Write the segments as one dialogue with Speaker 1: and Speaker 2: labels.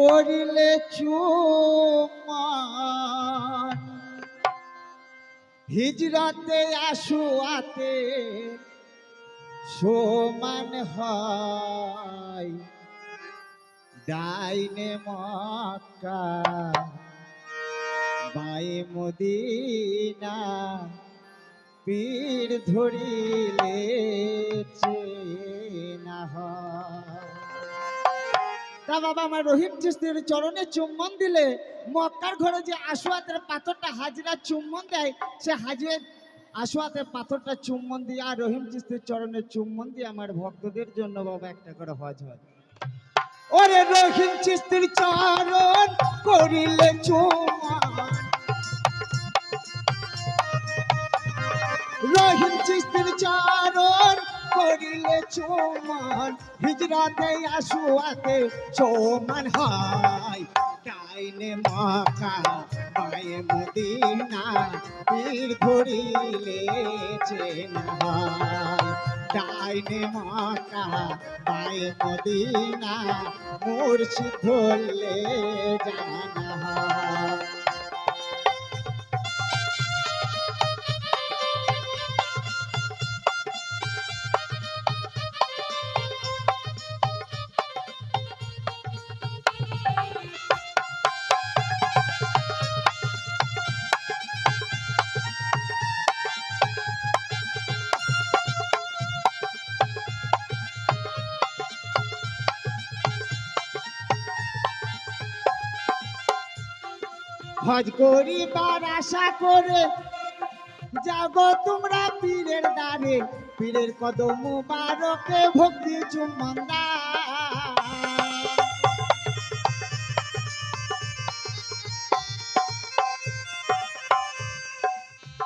Speaker 1: করিলে চুমান হিজরাতে আসুয়াতে সমান হয় ডাইনে মক্কা বায়ে মদিনা পীর ধরিলে চেনা হয়। তা বাবা আমার রহিম চিস্তির চরণে চুম্বন দিলে, মক্কার ঘরে যে আশুয়াতের পাথরটা হাজিরা চুম্বন দেয়, সে হাজির আশুয়াতের পাথরটা চুম্বন দিয়ে আর রহিম চিস্তির চরণে চুম্বন দিয়ে আমার ভক্তদের জন্য বাবা একটা করে হজ হয়। ওরে রহিম চিস্তির চরণ করিলে চুম্বন। রহিম চিস্তির চরণ করিলে চুম্বন হিজরাতে আসুয়াতে সমান হয়। ডাইনে মাকা বায়ে মদিনা, পীর ধরিলে চেনা ডাইনে মাকা বায়ে মদিনা, মুর্শিদ ধরলে জানা হজ করিবার আশা করে। যাগো তোমরা পীরের দ্বারে। পীরের কদম মুবারকে ভক্তি চুম্বন দাও।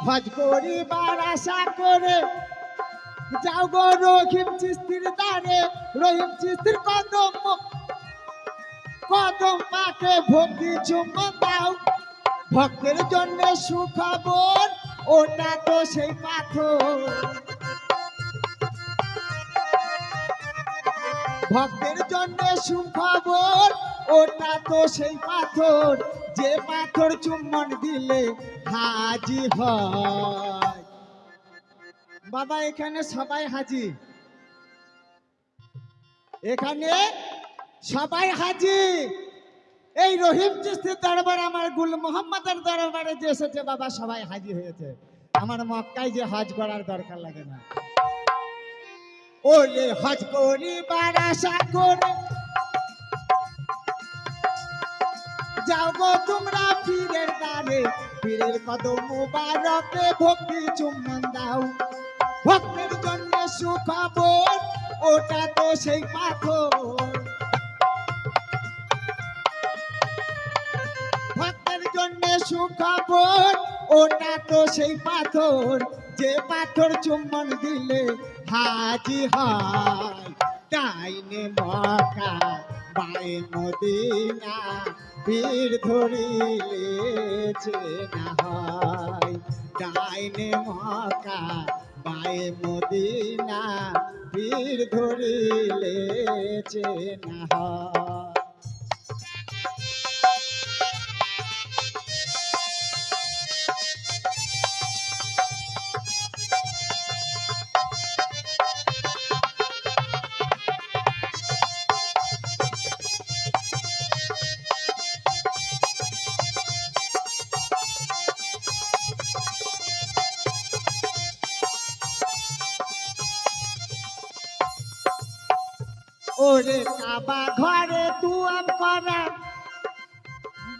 Speaker 1: হজ করিবার আশা করে। যাও গো রহিম চিস্তির দ্বারে। রহিম চিস্তির কদম কদম পাকে ভক্তি চুম্বন দাও। ভক্তের জন্য সুখবর, ওটা তো সেই পাথর। ভক্তের জন্য সুখবর, ওটা তো সেই পাথর। যে পাথর চুম্বন দিলে হাজি হয়। বাবা, এখানে সবাই হাজি? এখানে সবাই হাজি? এই রহিম চিস্তির দরবার আমার গুল মোহাম্মদের দরবারে যে এসেছে, বাবা, সবাই হাজি হয়েছে। আমার মক্কায় যে হজ করার দরকার লাগে না। ওলে হজ করিবার আশা করে। যাও গো তোমরা পীরের দ্বারে। পীরের কদম মুবারকে ভক্তি চুম্বন দাও। ভক্তের জন্য সুখবর, ওটা তো সেই পাথর। জন্য সুখবর। ওটা তো সেই পাথর, যে পাথর চুম্বন দিলে হাজি হয়। ডাইনে মকা বায়ে মদিনা বীর ধরিলে চেনা হয়। ডাইনে মকা বায়ে মদিনা বীর ধরিলে চেনা হয়। ওরে কাবা ঘরে তুয়াম করা।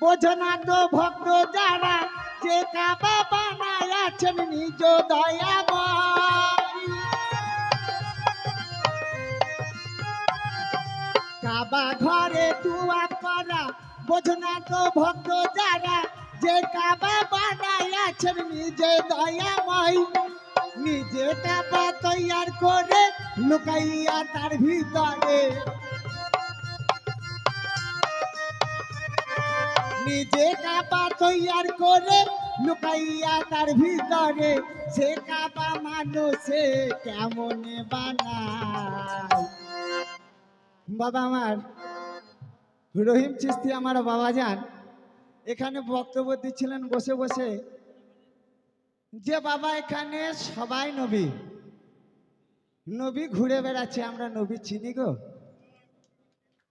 Speaker 1: বোঝো তো ভক্ত যারা, যে কাবা বানায় আছেন নিজ দয়াময়। কাবা ঘরে তুয়াম করা, বোঝো না তো ভক্ত যারা, যে কাবা বানায় নিজে দয়াময়। নিজে কাবা তৈয়ার করে লুকাইয়া তার ভিতরে। নিজে কাবা তৈয়ার করে লুকাইয়া তার ভিতরে। সে কাবা মানুষে কেমন বানায়। বাবা আমার, রহিম চিস্তি আমার বাবা যান। এখানে বক্তব্য দিচ্ছিলেন বসে বসে। যে বাবা এখানে সবাই নবী। নবী ঘুরে বেড়াচ্ছে, আমরা নবী চিনি গো।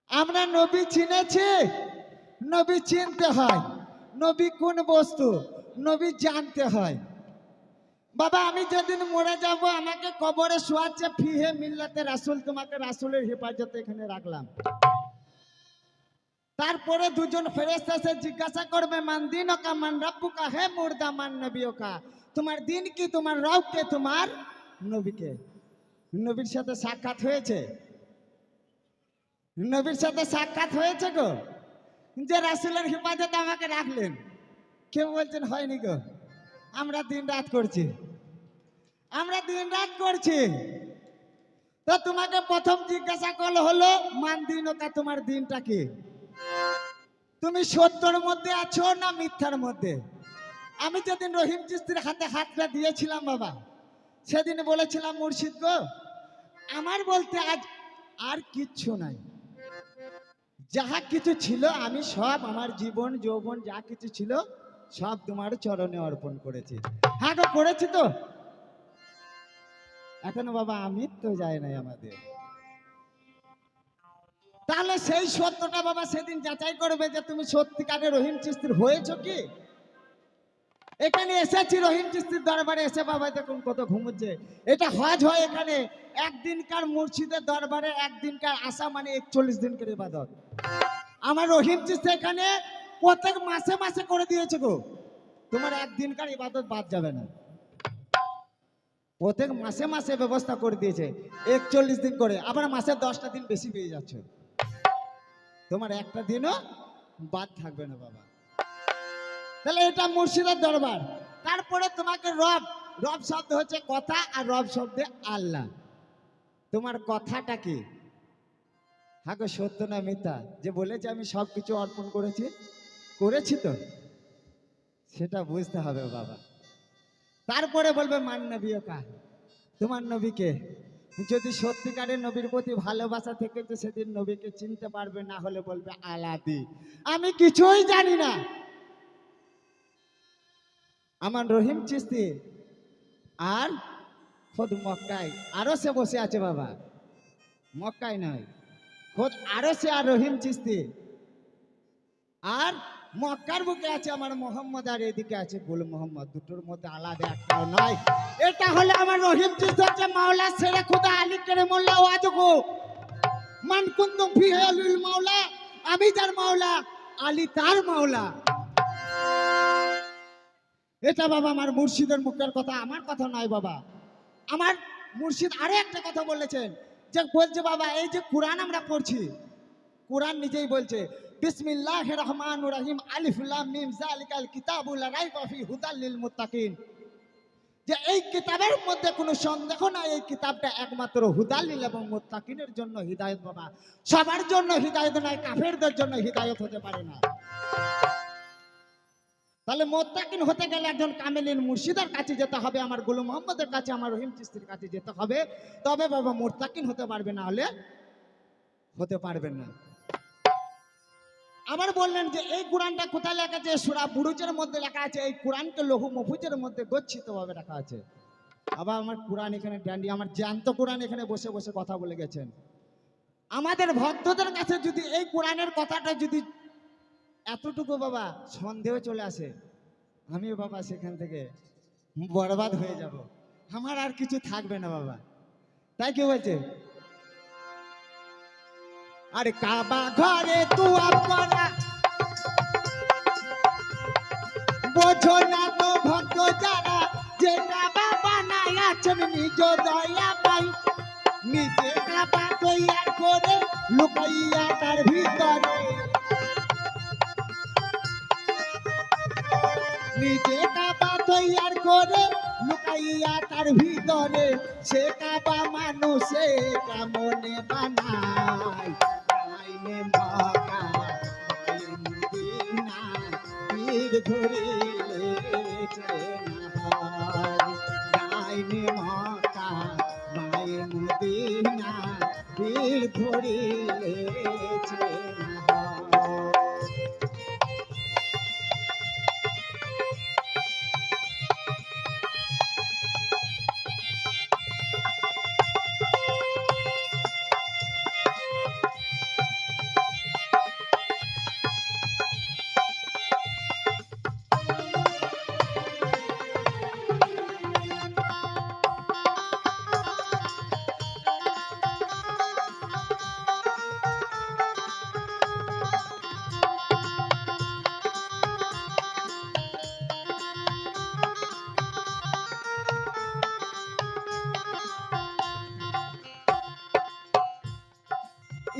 Speaker 1: আমরা নবী চিনেছি, নবী চিনতে হয়, নবী কোন বস্তু, নবী জানতে হয়। বাবা, আমি যেদিন মরে যাব, আমাকে কবরে শোয়াচ্ছে, ফিহে মিল্লাতে রাসুল, তোমাকে রাসুলের হেফাজতে এখানে রাখলাম। তারপরে দুজন ফেরেস্তা এসে জিজ্ঞাসা করবে, মান দিন ওকা মান রব্বুকা, হে মুর্দা মান নবী ওকা তোমার দিন কি, তোমার রব কে, তোমার নবীকে? নবীর সাথে সাক্ষাৎ হয়েছে? নবীর সাথে সাক্ষাৎ হয়েছে গো? যে রাসুলের হেফাজতে আমাকে রাখলেন। কেউ বলছেন, হয়নি গো। আমরা দিন রাত করছি। আমরা দিন রাত করছি। তো তোমাকে প্রথম জিজ্ঞাসা করল হলো, মান দিন তোমার দিনটা কি? তুমি সত্যর মধ্যে আছো না মিথ্যার মধ্যে? আমি যেদিন রহিম চিস্তির হাতে হাতটা দিয়েছিলাম বাবা, সেদিন বলেছিলাম, মুর্শিদ গো আমার বলতে আজ আর কিচ্ছু নাই। যাহা কিছু ছিল আমি সব আমার জীবন, যৌবন, যা কিছু ছিল সব তোমার চরণে অর্পণ করেছি। হ্যাঁ গো, করেছি তো? এখনও বাবা আমি তো যায় নাই আমাদের। তাহলে সেই সত্যটা বাবা সেদিন যাচাই করবে যে তুমি সত্যিকারে রহিম চিস্তির হয়েছো কি? এখানে এসেছি রহিম দরবারে, এসে বাবা দেখুন কত ঘুমুচ্ছে। এটা হজ হয় এখানে একদিনকার মুর্শিদের দরবারে, একদিনকার আসা মানে একচল্লিশ দিনকার ইবাদত। আমার রহিম চিস্তি এখানে প্রত্যেক মাসে মাসে করে দিয়েছে গো। তোমার একদিনকার ইবাদত বাদ যাবে না। প্রত্যেক মাসে মাসে ব্যবস্থা করে দিয়েছে, একচল্লিশ দিন করে। আবার মাসে দশটা দিন বেশি পেয়ে যাচ্ছে। তোমার একটা দিনও বাদ থাকবে না বাবা। তাহলে এটা মুর্শিদের দরবার। তারপরে তোমাকে রব রব শব্দ হচ্ছে কথা আর রব শব্দে আল্লাহ। তোমার কথাটা কি? হ্যাঁ গো সত্য না মিথ্যা? যে বলেছে আমি সব কিছু অর্পণ করেছি করেছি তো? সেটা বুঝতে হবে বাবা। তারপরে বলবে, মান নবীও কা তোমার নবীকে যদি সত্যিকারের নবীর প্রতি ভালোবাসা থেকে তো সেদিন নবীকে চিনতে পারবে, না হলে বলবে, আলাদি। আমি কিছুই জানি না। আমার রহিম চিস্তি। আর খোদ মক্কায়। আরও সে বসে আছে বাবা। মক্কায় নয়। খোদ আরও সে আর রহিম চিস্তি। আর মক্কার বুকে আছে আমার মোহাম্মদ, আর এদিকে আছে গুল মোহাম্মদ। দুটোর মধ্যে আলাদা একটাও নয়। এটা হলে আমার রহিম চিস্তি হচ্ছে মাওলা সেরে খুদা আলী করে মোল্লা ওয়াজগো মান কুন্দুম ফি মাওলা। আমি তার মাওলা, আলী তার মাওলা। এটা বাবা আমার মুর্শিদের মুখের কথা, আমার কথা নয় বাবা। আমার মুর্শিদ আরও একটা কথা বলেছেন, যে বলছে বাবা, এই যে কোরআন আমরা পড়ছি, কোরআন নিজেই বলছে বিসমিল্লাহ রহমান রহিম, আলিফ লাম মিম জালিকাল কিতাবুল লা রাইবা ফি হুদাল মুত্তাকিন। যে এই কিতাবের মধ্যে কোনো সন্দেহ নাই, এই কিতাবটা একমাত্র হুদালিল এবং মুত্তাকিনের জন্য হিদায়ত বাবা। সবার জন্য হিদায়ত নয় কাফেরদের জন্য হিদায়ত হতে পারে না। তাহলে মোত্তাকিন হতে গেলে একজন কামেলিন মুর্শিদের কাছে যেতে হবে, আমার গুলু মোহাম্মদের কাছে, আমার রহিম চিস্তির কাছে যেতে হবে। তবে বাবা মোত্তাকিন হতে পারবে না হলে হতে পারবেন না। আবার বললেন যে, এই কোরআনটা কোথায় লেখা আছে? সুরা বুরুজের মধ্যে লেখা আছে, এই কোরআনকে লঘু মফুজের মধ্যে গচ্ছিত ভাবে রাখা আছে। আবার আমার কোরআন এখানে ড্যান্ডি আমার জ্যান্ত কোরআন এখানে বসে বসে কথা বলে গেছেন। আমাদের ভক্তদের কাছে যদি এই কোরআনের কথাটা যদি এতটুকু বাবা সন্দেহ চলে আসে। আমি বাবা সেখান থেকে বরবাদ হয়ে যাব। আমার আর কিছু থাকবে না বাবা। তাই কি বলছে? আরে কাবা ঘরে তু করা বোঝো না তো ভক্ত যারা যে কাবা বানায় আছেন নিজ দয়া পাই। নিজে কাবা তৈয়ার করে লুকাইয়া তার ভিতরে নিজে কাবা তৈয়ার করে লুকাইয়া তার ভিতরে সে কাবা মানুষে কামনে বানায়? গাইলে মকা মদিনা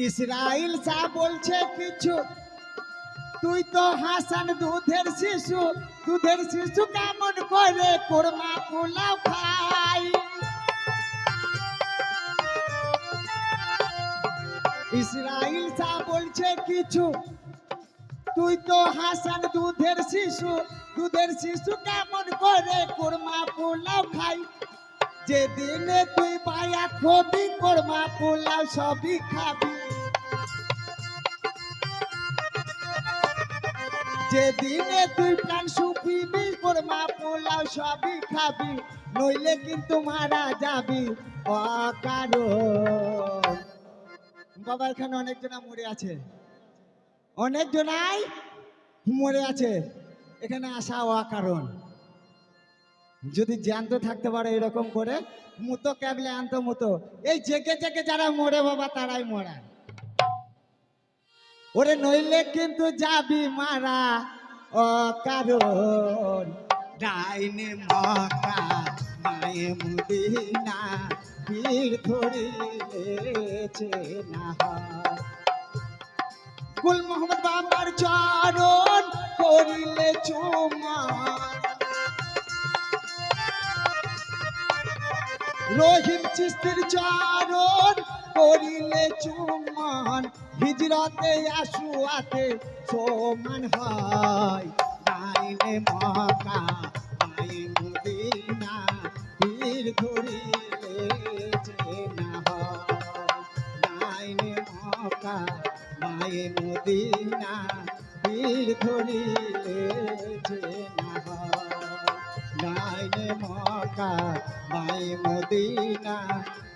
Speaker 1: ইসরাইল সা বলছে কিছু, তুই তো হাসান দুধের শিশু দুধের শিশু কেমন করে কোরমা পোলাও খাই ইসরাইল সা বলছে কিছু, তুই তো হাসান দুধের শিশু দুধের শিশু কেমন করে কোরমা পোলাও খাই যেদিনে তুই পায়া খবি, কোরমা পোলাও সবই খাবি। যেদিনে তুই প্রাণ সুপিবি কোরমা পোলাও সবই খাবি, নইলে কিন্তু মারা যাবি অকারণ। বাবা এখানে অনেকজনা মরে আছে। অনেকজনাই মরে আছে। এখানে আসা অকারণ। যদি জ্যান্ত থাকতে পারো এরকম করে, মুতো ক্যাবলে আনতো মুতো। এই জেগে জেগে যারা মরে বাবা, তারাই মরা ওরে নইলে কিন্তু যাবি মারা ও কারণ ডাইনে মকা মায়ে মুদিনা পীর ধরিলেছে না। কুল মোহাম্মদ বাবার চরণ করিলে চুমা রহিম চিস্তির চরণ করিলে চুম্বন, হিজরতে আসুয়াতে সমান হয়। ডাইনে মকা মায়ে মুদিনা, পীর ধরিলে যে না হয়। ডাইনে মকা মায়ে মুদিনা, পীর ধরিলে যে না হয়। ডাইনে মকা মায়ে মদিনা